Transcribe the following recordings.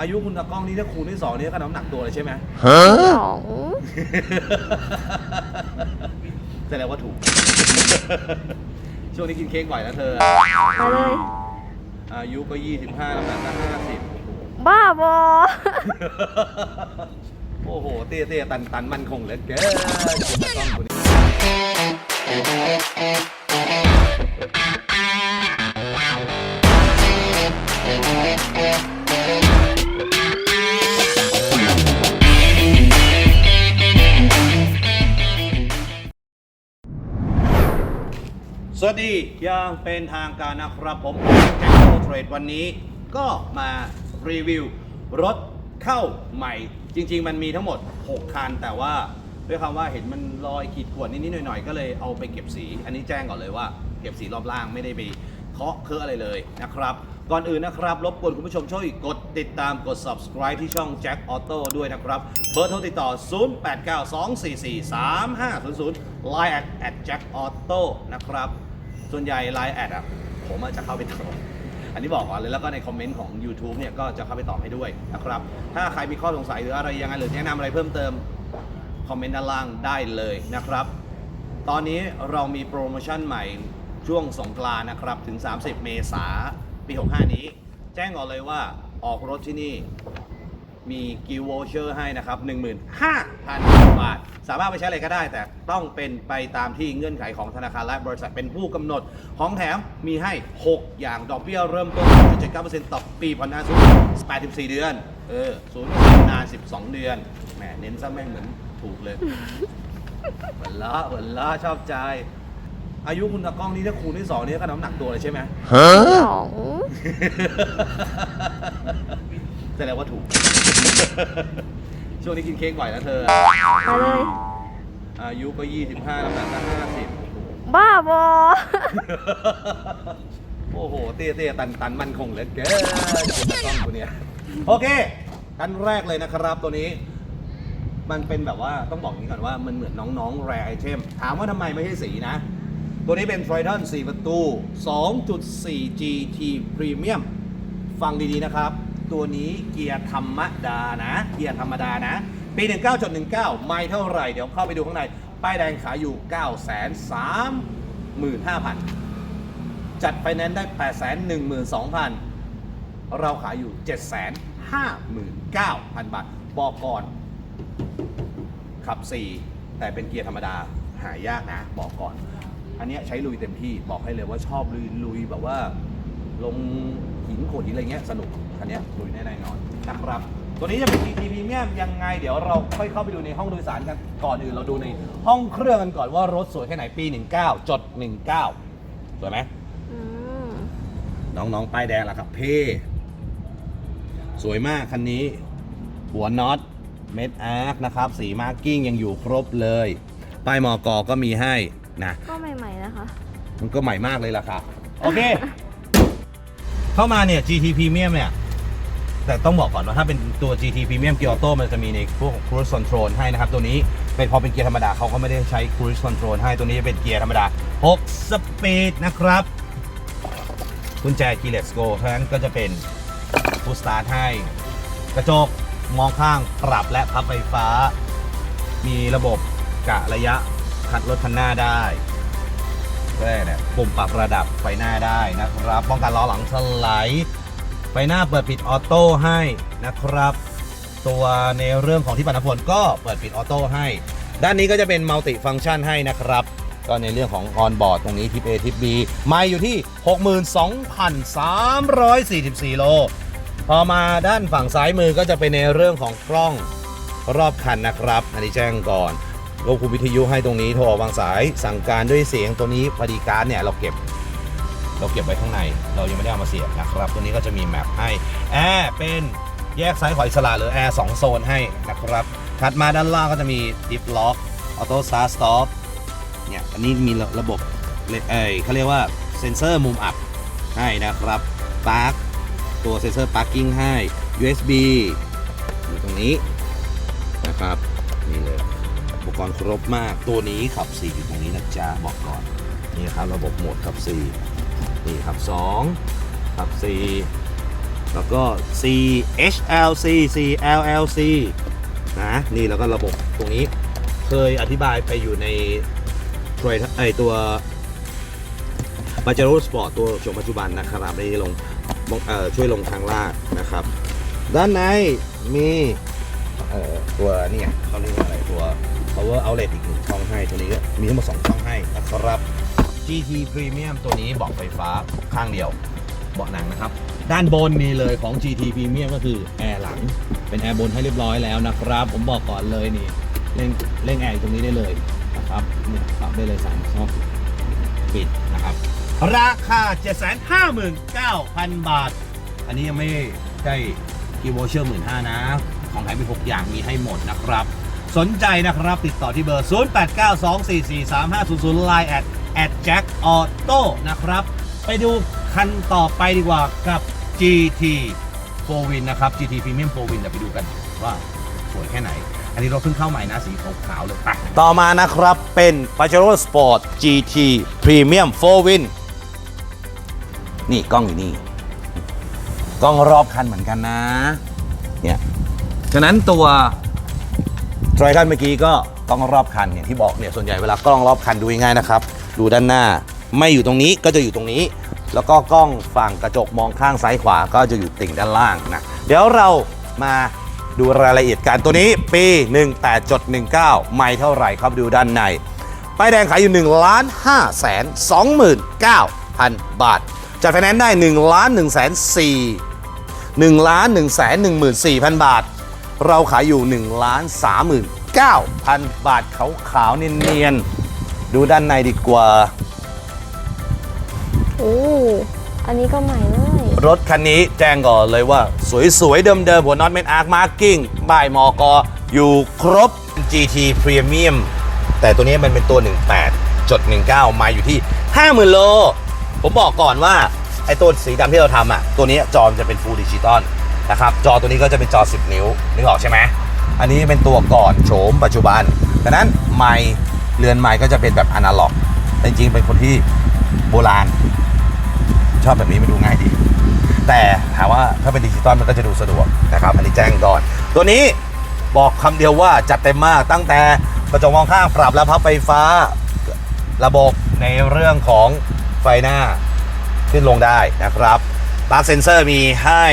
อายุคุณตากล้องนี่ถ้าคูณที่สองนี่ก็น้ำหนักตัวเลยใช่ไหมสองแสดงว่าถูก ช่วงนี้กินเค้กบ่อยนะเธอ ไปเลย อายุก็25น้ำหนักก็50บ้าบอ โอ้โห เตี้ยเตี้ยตันตันมันคงเหลือเกินคุณตากล้องคนนี้ส วัสดีอย่างเป็นทางการนะครับผมแจ็คโกเทรดวันนี้ก็มารีวิวรถเข้าใหม่ จริง ๆ มันมีทั้งหมด 6 คัน แต่ว่าด้วยคำว่าเห็นมันรอยขีดข่วนนิดๆหน่อยๆ ก็เลยเอาไปเก็บสี อันนี้แจ้งก่อนเลยว่า เก็บสีรอบล่างไม่ได้ไปเคาะเคอะอะไรเลยนะครับ ก่อนอื่นนะครับ รบกวนคุณผู้ชมช่วยกดติดตามกด subscribe ที่ช่อง Jack Auto ด้วยนะครับ เบอร์โทรติดต่อ 0892443500 Line at at Jack Auto นะครับ ส่วนใหญ่ Line แอดอะผมจะเข้าไปตอบอันนี้บอกก่อนเลยแล้วก็ในคอมเมนต์ของ YouTube เนี่ยก็จะเข้าไปตอบให้ด้วยนะครับ ถ้าใครมีข้อสงสัยหรืออะไรยังไงหรือแนะนำอะไรเพิ่มเติมคอมเมนต์ด้านล่างได้เลยนะครับ ตอนนี้เรามีโปรโมชั่นใหม่ช่วงสงกรานนะครับถึง 30 เมษาปี 65 นี้ แจ้งก่อนเลยว่าออกรถที่นี่ มีกิวโวเชอร์ให้นะครับ 15,000 บาท สามารถไปใช้อะไรก็ได้ แต่ต้องเป็นไปตามที่เงื่อนไขของธนาคารและบริษัทเป็นผู้กำหนด ของแถมมีให้ 6 อย่างดอกเบี้ยเริ่มต้น7.9%ต่อปีผ่อนนานสูง84 เดือน เออศูนย์นาน 12 เดือนแหมเน้นซะแม่งเหมือนถูกเลยหัวละหัวละชอบใจ อายุคุณตากล้องนี่ถ้าคูณที่สองนี่ก็น้ำหนักตัวเลยใช่ไหม สอง แสดงว่าถูก ช่วงนี้กินเค้กบ่อยนะเธอไปเลย อายุก็ 25น้ำหนักก็50บ้าบอโอ้โห เตี้ยเตี้ยตันตันมันคงเหลือเกินคุณตากล้องคนเนี้ยโอเคกันแรกเลยนะครับตัวนี้ มันเป็นแบบว่าต้องบอกอย่างนี้ก่อนว่ามันเหมือนน้องๆแรไอเทมถามว่าทำไมไม่ใช่สีนะ ตัวนี้เป็น Triton 4 ประตู 2.4 GT Premium ฟังดีๆนะครับ ตัวนี้เกียร์ธรรมดานะ เกียร์ธรรมดานะ ปี 19.19 ไม่เท่าไหร่ เดี๋ยวเข้าไปดูข้างใน ป้ายแดงขายอยู่ 935,000 จัดไฟแนนซ์ได้ 812,000 เราขายอยู่ 759,000 บาท บอกก่อน ขับ 4 แต่เป็นเกียร์ธรรมดา หายากนะ บอกก่อน อันเนี้ยใช้ลุยเต็มที่ บอกให้เลยว่าชอบลุยลุยแบบว่า ลงหินโขดหินอะไรเงี้ยสนุกคันเนี้ยลุยแน่นอนนะครับ ตัวนี้จะเป็น GT Premium ยังไง เดี๋ยวเราค่อยเข้าไปดูในห้องโดยสารกันก่อนอื่นเราดูในห้องเครื่องกันก่อนว่ารถสวยแค่ไหนปี 19 จด 19 สวยไหมอืมน้องๆป้ายแดงละครับเพ่สวยมากคันนี้ หัวน็อตเม็ดอาร์คนะครับสีมาร์กิ้งยังอยู่ครบเลยป้ายมอกอก็มีให้นะ ก็ใหม่ๆนะคะ มันก็ใหม่มากเลยล่ะครับโอเค เข้ามาเนี่ย GT Premium เนี่ย แต่ต้องบอกก่อนว่าถ้าเป็นตัว GT Premium Gear Auto มันจะมีในพวก Cruise Control ให้นะครับ ตัวนี้เป็นพอเป็นเกียร์ธรรมดาเขาก็ไม่ได้ใช้ Cruise Control ให้ตัวนี้เป็นเกียร์ธรรมดา 6 สปีดนะครับกุญแจ Keyless Go เพราะฉะนั้นก็จะเป็น Full Start ให้ กระจกมองข้างปรับและพับไฟฟ้า มีระบบกะระยะคัดรถคันหน้าได้ ก็ได้เนี่ยปุ่มปรับระดับไฟหน้าได้นะครับ ป้องกันล้อหลังสไลด์ไฟหน้าเปิดปิดออโต้ให้นะครับ ตัวในเรื่องของที่ปัดน้ำฝนก็เปิดปิดออโต้ให้ ด้านนี้ก็จะเป็นมัลติฟัง c t ชันให้นะครับ ก็ในเรื่องของออนบอร์ดตรงนี้ทิป A ทิป B ไม่อยู่ที่ 62,344 โล พอมาด้านฝั่งซ้ายมือก็จะเป็นในเรื่องของกล้องรอบคันนะครับ อันนี้แจ้งก่อน ควบคุมวิทยุให้ตรงนี้โทรวางสายสั่งการด้วยเสียงตัวนี้พอดีการเนี่ยเราเก็บ เราเก็บไว้ข้างใน เรายังไม่ได้เอามาเสียบนะครับ ตัวนี้ก็จะมีแมปให้แอร์เป็นแยกซ้ายขวาอิสระหรือแอร์2โซนให้นะครับถัดมาด้านล่างก็จะมีดิฟล็อกออโต้สตาร์สต็อปเนี่ยอันนี้มีระบบเอ้ยเขาเรียกว่าเซ็นเซอร์มุมอับให้นะครับปาร์คตัวเซนเซอร์ parking ให้ USB อยู่ตรงนี้นะครับ กรณ์ครบมาก ตัวนี้ขับ 4 อยู่ตรงนี้นะจ๊ะบอกก่อน นี่ครับระบบโหมดขับ 4 นี่ขับ 2 ขับ 4 แล้วก็ CHLC CLLC นะ นี่แล้วก็ระบบตรงนี้เคยอธิบายไปอยู่ในทรไอตัวบาจารุสปอร์ตตัวชมปัจจุบันนะครับได้ลงช่วยลงทางล่าดนะครับ ด้านในมีตัวเนี่ยเขาเรียกว่าอะไรตัว power outlet อีกหนึ่งช่องให้ตัวนี้ก็มีทั้งหมดสองช่องให้นะครับ GT Premium ตัวนี้เบอกไฟฟ้าข้างเดียวเบาะหนังนะครับ ด้านบนมีเลยของ GT Premium ก็คือแอร์หลัง เป็นแอร์บนให้เรียบร้อยแล้วนะครับ ผมบอกก่อนเลยนี่เร่งเร่งแอร์ตรงนี้ได้เลยนะครับนี่ปรับได้เลยสามช่องปิดนะครับ ราคา 759,000 บาท อันนี้ยังไม่ได้กีโวเชอร์หมื่นห้านะ ของแถมมี6อย่างมีให้หมดนะครับ สนใจนะครับติดต่อที่เบอร์ 0892443500 Line at at Jack Auto นะครับ ไปดูคันต่อไปดีกว่ากับ GT 4 Win นะครับ GT Premium 4 Win เดี๋ยวไปดูกันว่าสวยแค่ไหน อันนี้เราเพิ่งเข้าใหม่นะสีขาวๆเลยไปต่อมานะครับเป็น Pajero Sport GT Premium 4 Win นี่กล้องอยู่นี่ กล้องรอบคันเหมือนกันนะ เนี่ย ฉะนั้นตัว ไตรคันเมื่อกี้ก็กล้องรอบคันอย่างที่บอกเนี่ยส่วนใหญ่เวลากล้องรอบคันดูง่ายๆนะครับดูด้านหน้าไม่อยู่ตรงนี้ก็จะอยู่ตรงนี้ แล้วก็กล้องฝั่งกระจกมองข้างซ้ายขวาก็จะอยู่ติ่งด้านล่างนะเดี๋ยวเรามาดูรายละเอียดกันตัวนี้ปี 18.19 ไม่เท่าไหร่ครับดูด้านในป้ายแดงขายอยู่1ล้าน5แสน29พันบาท จัดไฟแนนซ์ได้1ล้าน1แสน4 1ล้าน1แสน14พันบาท เราขายอยู่1ล้าน39พันบาทขาวขาวๆเนียนๆดูด้านในดีกว่า โอ้ อันนี้ก็ใหม่เลย รถคันนี้แจ้งก่อนเลยว่า สวยๆ เดิมๆหัวน็อตเมนอาร์คมาร์กิ้งบ่ายมอกออยู่ครบ GT Premium แต่ตัวนี้มันเป็นตัว 18จด19 มาอยู่ที่ 50,000 โล ผมบอกก่อนว่า ไอ้ตัวสีดำที่เราทำอะ ตัวนี้จอมนจะเป็น Full Digital นะครับจอตัวนี้ก็จะเป็นจอ 10 นิ้วนึกออกใช่ไหมอันนี้เป็นตัวก่อนโฉมปัจจุบันดังนั้นไมค์เรือนไมค์ก็จะเป็นแบบอนาล็อกแต่จริงๆเป็นคนที่โบราณ ชอบแบบนี้มันดูง่ายดี แต่ถามว่าถ้าเป็นดิจิตอลมันก็จะดูสะดวกนะครับ อันนี้แจ้งก่อน ตัวนี้บอกคำเดียวว่าจัดเต็มมากตั้งแต่กระจกมองข้างปรับแล้วพับไฟฟ้าระบบในเรื่องของไฟหน้าขึ้นลงได้นะครับปลั๊กเซนเซอร์มีให้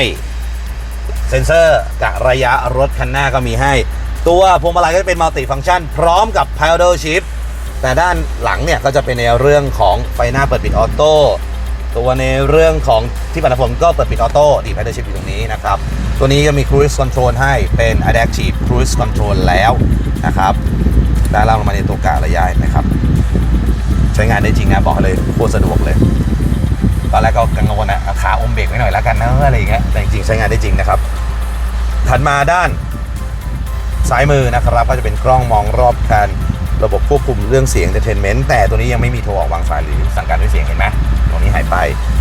เซนเซอร์กะระยะรถคันหน้าก็มีให้ ตัวพวงมาลัยก็จะเป็นมัลติฟัง c t ชัน พร้อมกับ paddle shift แต่ด้านหลังเนี่ยก็จะเป็นในเรื่องของไฟหน้าเปิดปิดออโต้ตัวในเรื่องของที่ปัดน้ำฝนก็เปิดปิดออโต้ดีไพเดอร์ชิพอยู่ตรงนี้นะครับ ตัวนี้ก็มี Cruise Control ให้เป็น Adaptive Cruise Control แล้วนะครับด้านล่างลงมาในตัวกะระยะนไหมครับ ใช้งานได้จริงนะบอกเลยโคตรสะดวกเลย ตอนแรกก็กังวลนะเอาขาอมเบรกไว้หน่อยแล้วกันนะอะไรอย่างเงี้ยแต่จริงๆใช้งานได้จริงนะครับ ถัดมาด้านซ้ายมือนะครับก็จะเป็นกล้องมองรอบคันระบบควบคุมเรื่องเสียง entertainment แต่ตัวนี้ยังไม่มีโทรออกวางสายหรือสั่งการด้วยเสียงเห็นไหมตรงนี้หายไป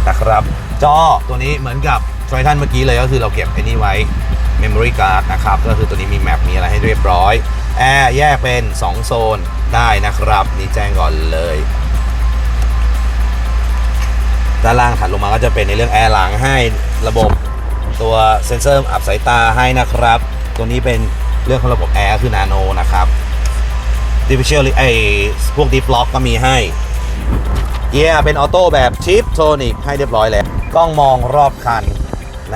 นะครับ จอตัวนี้เหมือนกับทรอยทันเมื่อกี้เลยก็คือเราเก็บไอ้นี่ไว้ memory card นะครับ ก็คือตัวนี้มีแมปมีอะไรให้เรียบร้อย แอร์แยกเป็น 2 โซนได้นะครับ นี่แจ้งก่อนเลย ด้านล่างถัดลงมาก็จะเป็นในเรื่องแอร์หลังให้ระบบตัวเซ็นเซอร์อับสายตาให้นะครับ ตัวนี้เป็นเรื่องของระบบแอร์คือนาโนนะครับดิฟิเชียลไอพวกดิฟล็อกก็มีให้เกียร์เป็นออโต้แบบชิปโทนิกให้เรียบร้อยแล้วกล้องมองรอบคัน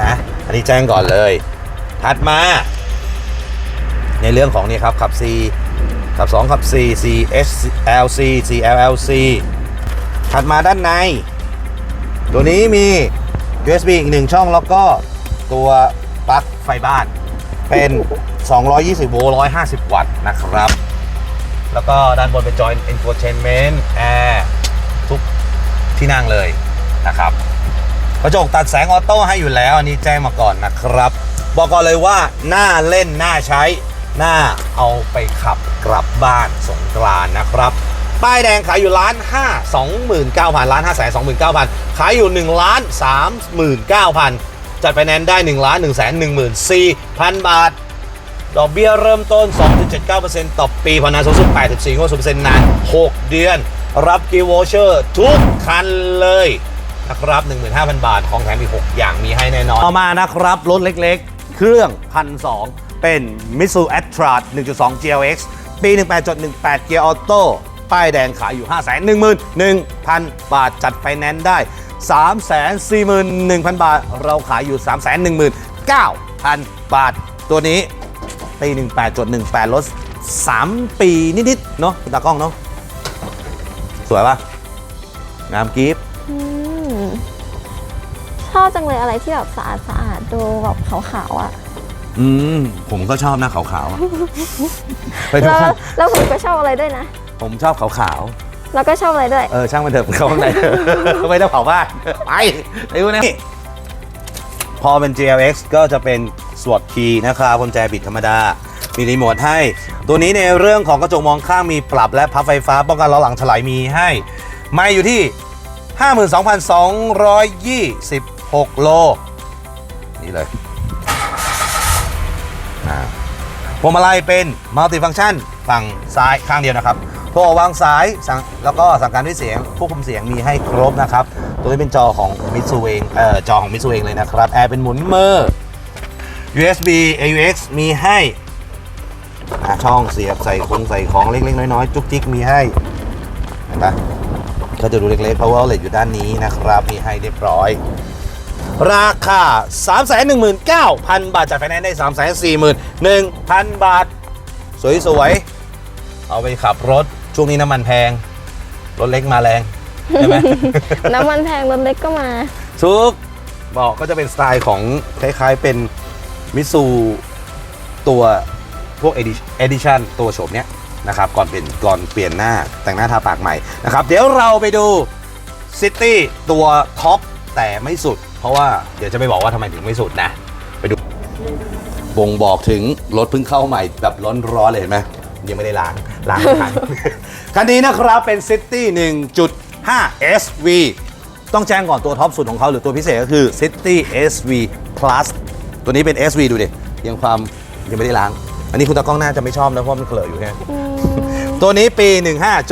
นะ อันนี้แจ้งก่อนเลย ถัดมา ในเรื่องของนี่ครับ ขับ C ขับ 2 ขับ C C S L C C L L C ถัดมาด้านใน ตัวนี้มี USB อีกหนึ่งช่องแล้วก็ตัวปลั๊กไฟบ้าน เป็น 220 โวลต์ 150 วัตต์นะครับ แล้วก็ด้านบนเป็นจอย infotainment air ทุกที่นั่งเลยนะครับ กระจกตัดแสงออโต้ให้อยู่แล้ว อันนี้แจ้งมาก่อนนะครับ บอกก่อนเลยว่าน่าเล่นน่าใช้น่าเอาไปขับกลับบ้านสงกรานนะครับ ป้ายแดงขายอยู่ล้านห้าสองหมื่นเก้าพันล้านห้าแสนสองหมื่นเก้าพันขายอยู่หนึ่งล้านสามหมื่นเก้าพันจัดไฟแนนซ์ได้หนึ่งล้านหนึ่งแสนหนึ่งหมื่นสี่พันบาท ดอกเบี้ยเริ่มต้น 2.79%ต่อปีพนันสูงสุด84งวด0%นาน 6 เดือน รับกิโวเชอร์ทุกคันเลยนะครับ 15,000 บาท ของแถมอีก 6 อย่างมีให้แน่นอน ต่อมานะครับ รถเล็กๆ เครื่อง1,200เป็น Mitsu a t r a 1.2 GLX ปี 18.18 เกียร์ออโต้ ป้ายแดงขายอยู่ 511,000 บาทจัดไฟแนนซ์ได้ 341,000 บาท เราขายอยู่ 319,000 บาท ตัวนี้ปี18.18รถ3ปีนิดๆเนาะคุณตากล้องเนาะสวยปะงามกิฟต์อืมชอบจังเลยอะไรที่แบบสะอาดสะอาดดูแบบขาวๆอะ อืม ผมก็ชอบหน้าขาวๆอะไปดูแล้วข้างแล้วผมก็ชอบอะไรด้วยนะ ผมชอบขาวแล้วก็ชอบอะไรด้วย ๆ เออช่างมันเถอะเข้าข้างใน ไม่ต้องเผาบ้าน ไปไปดูนะพอเป็น GLX ก็จะเป็นสวดคีย์นะครับกุญแจบิดธรรมดา มีรีโมทให้ ตัวนี้ในเรื่องของกระจกมองข้างมีปรับและพับไฟฟ้า ป้องกันล้อหลังถลายมีให้ ไม่อยู่ที่ 52,226 โล นี่เลยอ่าพวงมาลัยเป็นมัลติฟัง c t ชันฝั่งซ้ายข้างเดียวนะครับ โทรวางสายสั่งแล้วก็สั่งการด้วยเสียงควบคุมเสียงมีให้ครบนะครับ ตัวนี้เป็นจอของมิตซูเองเอ่อจอของมิตซูเองเลยนะครับแอร์เป็นหมุนมือ USB AUX มีให้ช่องเสียบใส่คงใส่ของเล็กๆ น้อยๆ จุกจิกมีให้เห็นปะก็จะดูเล็กๆ power outlet อยู่ด้านนี้นะครับ มีให้เรียบร้อย ราคา 319,000 บาทจากไฟแนนซ์ได้ 341,000 บาท สวยๆ เอาไปขับรถ ช่วงนี้น้ำมันแพง รถเล็กมาแรง ใช่ไหม น้ำมันแพงรถเล็กก็มาทุกบอกก็จะเป็นสไตล์ของคล้ายๆเป็นมิซูตัวพวก Edition ตัวโฉมเนี้ยนะครับก่อนเปลี่ยนก่อนเปลี่ยนหน้าแต่งหน้าทาปากใหม่นะครับ เดี๋ยวเราไปดูซิตี้ตัวท็อปแต่ไม่สุด เพราะว่าเดี๋ยวจะไปบอกว่าทำไมถึงไม่สุดนะ ไปดูบ่งบอกถึงรถเพิ่งเข้าใหม่แบบร้อนๆเลยเห็นไหม ยังไม่ได้ล้างล้างไม่ทัน คันนี้นะครับเป็น City 1.5 SV ต้องแจ้งก่อนตัวท็อปสุดของเขาหรือตัวพิเศษก็คือ City SV Plus ตัวนี้เป็น SV ดูดิยังความยังไม่ได้ล้าง อันนี้คุณตากล้องน่าจะไม่ชอบนะเพราะมันเขลอะอยู่แค่อืมตัวนี้ปี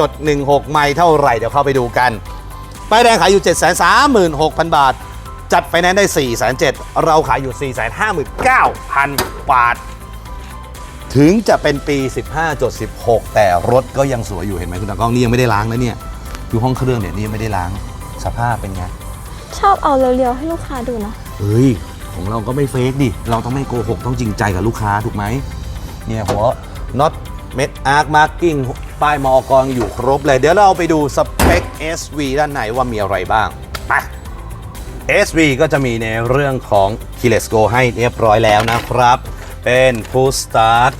15.16 ไม่เท่าไหร่ เดี๋ยวเข้าไปดูกัน ป้ายแดงขายอยู่ 736,000 บาท จัดไฟแนนซ์ได้ 4,700เราขายอยู่ 459,000 บาท ถึงจะเป็นปี 15.16 แต่รถก็ยังสวยอยู่เห็นไหมคุณตากล้องนี่ยังไม่ได้ล้างนะเนี่ยดูห้องเครื่องเนี่ยนี่ยังไม่ได้ล้างสภาพเป็นไงชอบเอาเรียวๆให้ลูกค้าดูเนาะเฮ้ยของเราก็ไม่เฟกดิเราต้องไม่โกหกต้องจริงใจกับลูกค้าถูกไหมเนี่ยหัวน็อตเม็ดอาร์คมาร์กิ้งป้ายมอกรอยู่ครบเลยเดี๋ยวเราไปดูสเปค SV ด้านในว่ามีอะไรบ้างไป SV ก็จะมีในเรื่องของ Keyless Go ให้เรียบร้อยแล้วนะครับ เป็น Push Start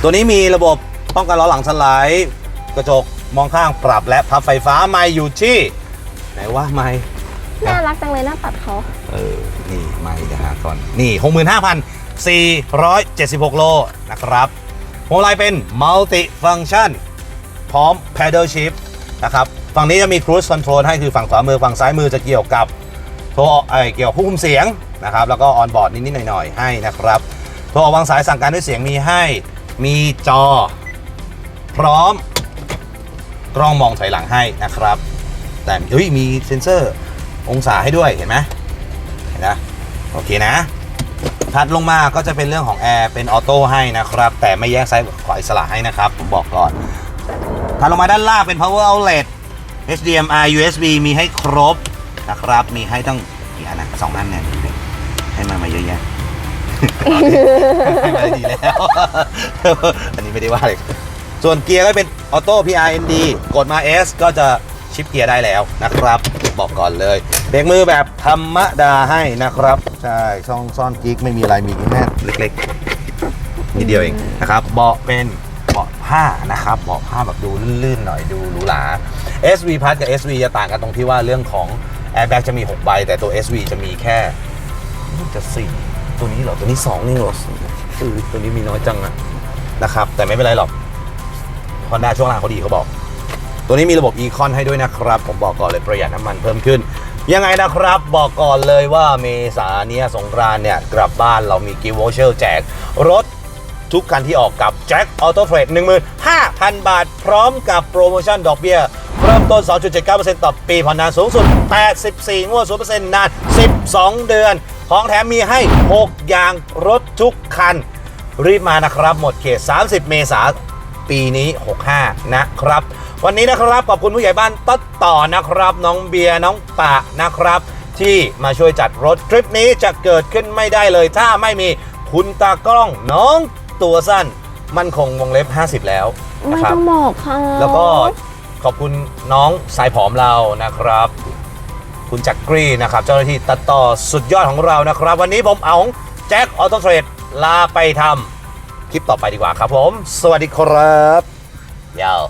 ตัวนี้มีระบบป้องกันล้อหลังสไลด์กระจกมองข้างปรับและพับไฟฟ้าไม่อยู่ที่ ไหนว่าไม่น่ารักจังเลยหน้าปัดเขาเออ นี่ไม่เดี๋ยวหาก่อน นี่ 65,476 โลนะครับพวงมาลัยเป็น Multi Function พร้อม Pedal Shift นะครับ ฝั่งนี้จะมี Cruise Control ให้คือฝั่งขวามือ ฝั่งซ้ายมือจะเกี่ยวกับโทรไอยเกี่ยวกับผู้คุมเสียง นะครับแล้วก็ออนบอร์ดนิดๆหน่อยๆให้นะครับโทรออกวางสายสั่งการด้วยเสียงมีให้มีจอ พร้อม กล้องมองถอยหลังให้นะครับ แต่เฮ้ยมีเซ็นเซอร์องศาให้ด้วยเห็นไหมเห็นนะโอเคนะถัดลงมาก็จะเป็นเรื่องของแอร์เป็นออโต้ให้นะครับ แต่ไม่แยกซ้ายขวาอิสระให้นะครับผมบอกก่อนถัดลงมาด้านล่างเป็น power outlet HDMI USB มีให้ครบนะครับ มีให้ตั้งกี่อันนะสองอันเนี่ย ให้มามาเยอะแยะให้มาดีแล้ว อันนี้ไม่ได้ว่าเลย ส่วนเกียร์ก็เป็นออโต้ PRND กดมา S ก็จะชิปเกียร์ได้แล้วนะครับ บอกก่อนเลยเบรกมือแบบธรรมดาให้นะครับ ใช่ช่องซ่อนกิ๊กไม่มีอะไรมีแค่เล็กๆนิดเดียวเองนะครับเบาะเป็นเบาะผ้านะครับเบาะผ้าแบบดูลื่นๆหน่อยดูหรูหรา SV Plus กับ SV จะต่างกันตรงที่ว่าเรื่องของ Airbag จะมี 6 ใบ แต่ตัว SV จะมีแค่ จะสี่ตัวนี้เหรอ ตัวนี้2นี่เหรอเออตัวนี้มีน้อยจังอะนะครับ แต่ไม่เป็นไรหรอกฮอนด้าช่วงล่างเขาดีเขาบอก ตัวนี้มีระบบ e-con ให้ด้วยนะครับ ผมบอกก่อนเลยประหยัดน้ำมันเพิ่มขึ้น ยังไงนะครับ บอกก่อนเลยว่าเมษาเนี้ยสงกรานเนี่ย กลับบ้านเรามีกิฟต์วอเชอร์แจก รถทุกคันที่ออกกับแจ็คออโต้เทรด15,000บาท พร้อมกับโปรโมชั่นดอกเบี้ยเริ่มต้น 2.79%ต่อปีผ่อนนานสูงสุด 84 งวด0%นาน 12 เดือน ของแถมมีให้ 6 อย่างรถทุกคัน รีบมานะครับ หมดเขต 30 เมษายนปีนี้ 65 นะครับ วันนี้นะครับขอบคุณผู้ใหญ่บ้านต้นต่อนะครับ น้องเบียร์น้องปะนะครับ ที่มาช่วยจัดรถทริปนี้จะเกิดขึ้นไม่ได้เลย ถ้าไม่มีคุณตากล้องน้องตัวสั้น มันคงวงเล็บ 50 แล้วไม่นะครับ ต้องบอกเขา แล้วก็ขอบคุณน้องสายผอมเรานะครับ คุณจักรีนะครับ เจ้าหน้าที่ตัดต่อสุดยอดของเรานะครับ วันนี้ผมเอาของแจ็คออโตเทรดลาไปทำคลิปต่อไปดีกว่าครับผม สวัสดีครับยาว